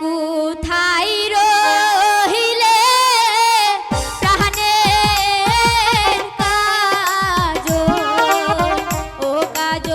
কোথায় রহিলে প্রাণের কাজ ও কাজ